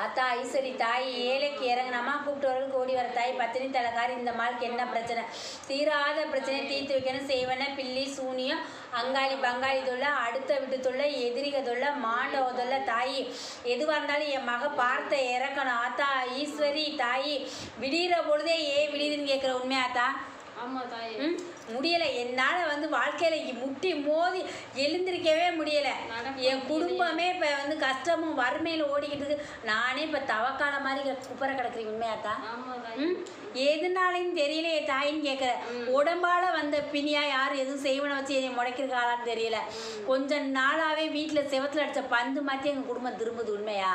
ஆத்தா ஐஸ்வரி தாய் ஏழைக்கு இறங்கினாமா கூப்பிட்டவர்களுக்கு ஓடி வர தாய் பத்தினி தலைக்காரி இந்த மாளுக்கு என்ன பிரச்சனை? தீராத பிரச்சனை தீர்த்து வைக்கணும் செய்வன பில்லி சூனியம் அங்காளி பங்காளி தொல்லை அடுத்த விட்டு தொல்லை எதிரிக தொல்லை மாண்டவ தொல்லை. தாய் எதுவாக இருந்தாலும் என் மக பார்த்த இறக்கணும். ஆத்தா ஈஸ்வரி தாய் விடிகிற பொழுதே ஏன் விடியுதுன்னு கேட்குற உண்மையாத்தா முடியலை. என்னால் வந்து வாழ்க்கையில் முட்டி மோதி எழுந்திருக்கவே முடியலை. என் குடும்பமே இப்போ வந்து கஷ்டமும் வறுமையில் ஓடிக்கிட்டு இருக்கு. நானே இப்போ தவக்கால மாதிரி குப்பரை ஆமா தாயே. ம்? எதுனாலையும் தெரியல என் தாயின்னு கேட்குற உடம்பால வந்த பிணியா யார் எதுவும் செய்வனை வச்சு என்னை முடைக்கிறக்காளான்னு தெரியல. கொஞ்ச நாளாவே வீட்டில் செவத்தில் அடித்த பந்து மாற்றி எங்கள் குடும்பம் திரும்புது உண்மையா?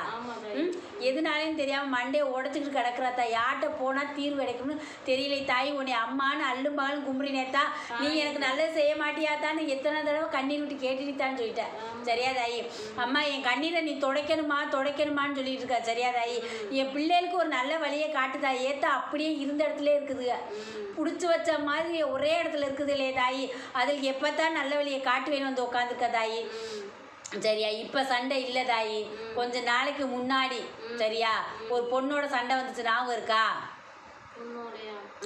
எதுனாலையும் தெரியாமல் மண்டையை உடச்சிக்கிட்டு கிடக்குறாத்தா யார்கிட்ட போனால் தீர்வு கிடைக்கும்னு தெரியல. தாய் உன்னை அம்மான்னு அல்லும் மகளும் கும்பிடினேத்தா நீ எனக்கு நல்லது செய்ய மாட்டியாத்தான்னு எத்தனை தடவை கண்ணீர் விட்டு கேட்டுட்டான்னு சொல்லிட்டேன் சரியா தாயி? அம்மா என் கண்ணீரை நீ துடைக்கணுமா? துடைக்கணுமான்னு சொல்லிட்டு இருக்கா. சரியா தாயி? என் பிள்ளைகளுக்கு ஒரு நல்ல வழியை காட்டுதா ஏத்தா அப்படியே இருந்த இடத்துல இருக்குதுங்க பிடிச்சி வச்ச மாதிரி ஒரே இடத்துல இருக்குது இல்லையே தாயி? அதில் எப்போ தான் நல்ல வழியை காட்டுவேன்னு வந்து உட்காந்துருக்க தாயி? சரியா இப்போ சண்டை இல்லை தாயி. கொஞ்ச நாளைக்கு முன்னாடி சரியா? ஒரு பொண்ணோட சண்டை வந்துச்சு ஞாபகம் இருக்கா?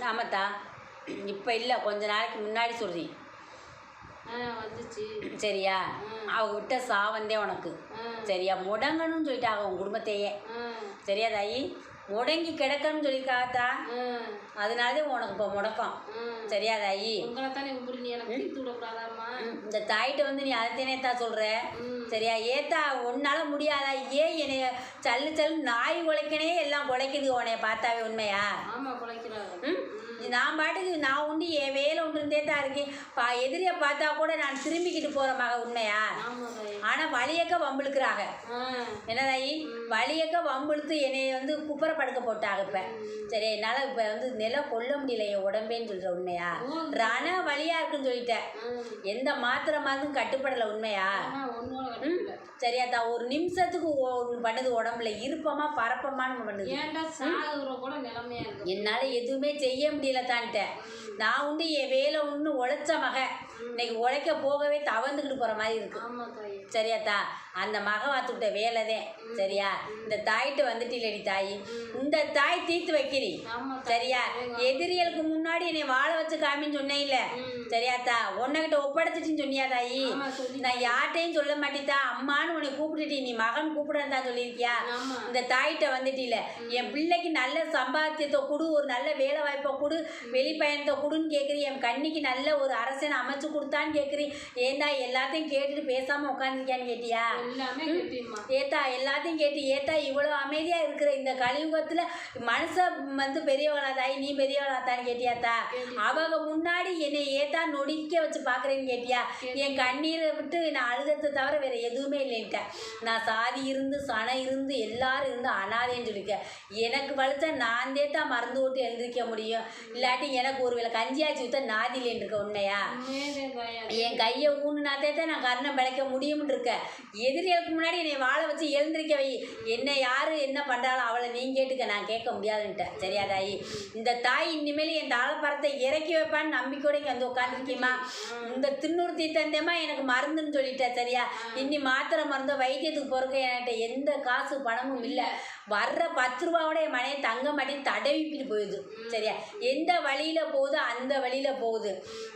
ஆமாத்தா. இப்போ இல்லை கொஞ்ச நாளைக்கு முன்னாடி சொல்றி. ஆ வந்துச்சு. சரியா? அவ விட்ட சாவந்தே உனக்கு. சரியா? முடங்கணும்னு சொல்லிட்டாங்க உன் குடும்பத்தையே. சரியா தாயி? முடங்கி கிடக்கணும்னு சொல்லியிருக்காத்தா அதனாலே உனக்கு இப்போ முடக்கம். சரியா தாயி? உங்களை தானே இந்த தாயிட்ட வந்து நீ அதைத்தேனேத்தா சொல்கிற சரியா? ஏத்தா உன்னால முடியாதா? ஏன் என்னைய சல்லு சல்லு நாய் குலைக்கனே எல்லாம் குலைக்குது உன்னைய பார்த்தாவே உண்மையா? ஆமா குலைக்கிறாங்க ம் நான் பாட்டுக்கு நான் உண்டு என் வேலை உண்டுந்தே தான் இருக்கேன் பா எதிரியை பார்த்தா கூட நான் திரும்பிக்கிட்டு போகிற மக உண்மையா? ஆனால் வழியக்க வம்பிழுக்கிறாங்க. என்னதாயி? வழியக்க வம்பிழுத்து என்னை வந்து குப்பரை படுக்க போட்டாங்க இப்போ. சரி என்னால் இப்போ வந்து நிலம் கொல்ல முடியல என் உடம்பேன்னு சொல்கிற உண்மையா? ரண வழியாக இருக்குன்னு சொல்லிட்டேன் எந்த மாத்திரை மருந்தும் கட்டுப்படலை உண்மையா? ஆனா கட்டல சரியாத்தா ஒரு நிமிஷத்துக்கு ஒன்று பண்ணுது உடம்புல. இருப்பமா பரப்பமான்னு பண்ணுது. என்னால் எதுவுமே செய்ய முடியல தான்ட்டேன் நான் உண்டு என் வேலை உண்டு உழைச்ச மக இன்னைக்கு உழைக்க போகவே தவந்துக்கிட்டு போகிற மாதிரி இருக்கு. சரியாத்தா அந்த மக வாத்துக்கிட்ட வேலை தான் சரியா? இந்த தாயிட்ட வந்துட்டில்லடி தாய்? இந்த தாய் தீர்த்து வைக்கிறி. சரியா? எதிரிகளுக்கு முன்னாடி என்னை வாழ வச்சு காமின்னு சொன்னேன் இல்ல சரியாத்தா உன்னைகிட்ட ஒப்படைச்சிட்டுன்னு சொன்னியா தாயி? நான் யார்ட்டையும் சொல்ல மாட்டேதா அம்மான்னு உன்னை கூப்பிட்டுட்டி நீ மகன் கூப்பிடுறதா சொல்லியிருக்கியா? இந்த தாயிட்ட வந்துட்டில என் பிள்ளைக்கு நல்ல சம்பாத்தியத்தை கொடு ஒரு நல்ல வேலை வாய்ப்பை கொடு வெளிப்பயணத்தை கொடுன்னு கேட்குறி என் கண்ணிக்கு நல்ல ஒரு அரசனை அமைச்சு கொடுத்தான்னு கேட்குறி ஏந்தா எல்லாத்தையும் கேட்டுட்டு பேசாமல் உட்காந்துருக்கியான்னு கேட்டியா? ஏத்தா எல்லாத்தையும் கேட்டு ஏத்தா இவ்வளோ அமைதியாக இருக்கிற இந்த கலியுகத்தில் மனுஷன் வந்து பெரியவளா தாய் நீ பெரியவளா தான்னு கேட்டியாத்தா அவங்க முன்னாடி என்னை ஏத்தா நொடிக்க வச்சு பார்க்குறேன்னு கேட்டியா? என் கண்ணீரை விட்டு நான் அழுதத்தை தவிர வேற எதுவுமே இல்லைன்ட்டேன் நான் சாதி இருந்து சனம் இருந்து எல்லாரும் இருந்து அனாதைன்னு சொல்லியிருக்கேன் எனக்கு வலுத்தா நான் தேத்தா மருந்து ஓட்டு எழுந்திருக்க முடியும். இல்லாட்டி எனக்கு ஒரு வேளை கஞ்சியாச்சு ஊற்ற நாதிலேன்னு இருக்க உண்மையா? என் கையை ஊனுனாத்தே தான் நான் கர்ணம் பிழைக்க முடியும்னு இருக்கேன் எதிரிகளுக்கு முன்னாடி என்னை வாழ வச்சு எழுந்திருக்க வை. என்ன யார் என்ன பண்ணுறாலும் அவளை நீ கேட்டுக்க நான் கேட்க முடியாதுன்ட்டேன் சரியா தாயி? இந்த தாய் இனிமேல் என் தாழப்பரத்தை இறக்கி வைப்பான்னு நம்பிக்கையோட இங்கே வந்து உட்காந்துருக்கீமா இந்த தின்னூறு தந்தேமா எனக்கு மருந்துன்னு சொல்லிட்டேன் சரியா? இன்னி மாத்திரை மருந்தோ வைத்தியத்துக்கு போகிறக்கு என்கிட்ட எந்த காசு பணமும் இல்லை. வர்ற பத்து ரூபாவோட என் மனையை தங்க மாட்டேன் தடவிக்கிட்டு போயிடுது. சரியா? எந்த வழியில் போகுதோ அந்த வழியில் போகுது.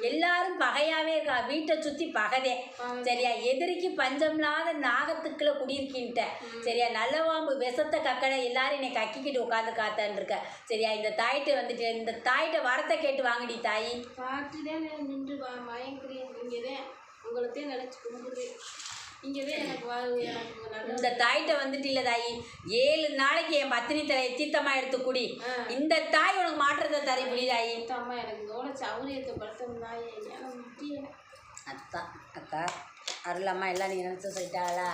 எல்லாரும் பகையாவே இருக்கா? வீட்டை சுற்றி பகதே. சரியா? எதிரிக்கு பஞ்சமில்லாத நாகத்துக்குள்ள குடியிருக்கின்ட்ட. சரியா? நல்லவாம்பு விஷத்தை கக்கடை எல்லாரும் என்னை கக்கிக்கிட்டு உட்காந்து காத்தான்னு இருக்க சரியா? இந்த தாயிட்ட வந்துட்டு இந்த தாயிட்ட வரத்தை கேட்டு வாங்கடி தாயி. பார்த்துதான் நின்று மயங்குறேன் இங்கேதான் உங்களைத்தான் நினச்சி கும்பிடுறேன் எனக்கு வாழ் எனக்கு நல்ல இந்த தாயிட்ட வந்துட்டு இல்லை தாயி ஏழு நாளைக்கு என் பத்தினி தலையை தீர்த்தமா எடுத்து குடி. இந்த தாய் உனக்கு மாற்றத்தை தரி புடி தாயி. அம்மா எனக்கு சௌரியத்தை அத்தா அக்கா அருளம்மா எல்லாம் நீ நினச்சி சொல்லிட்டாளா.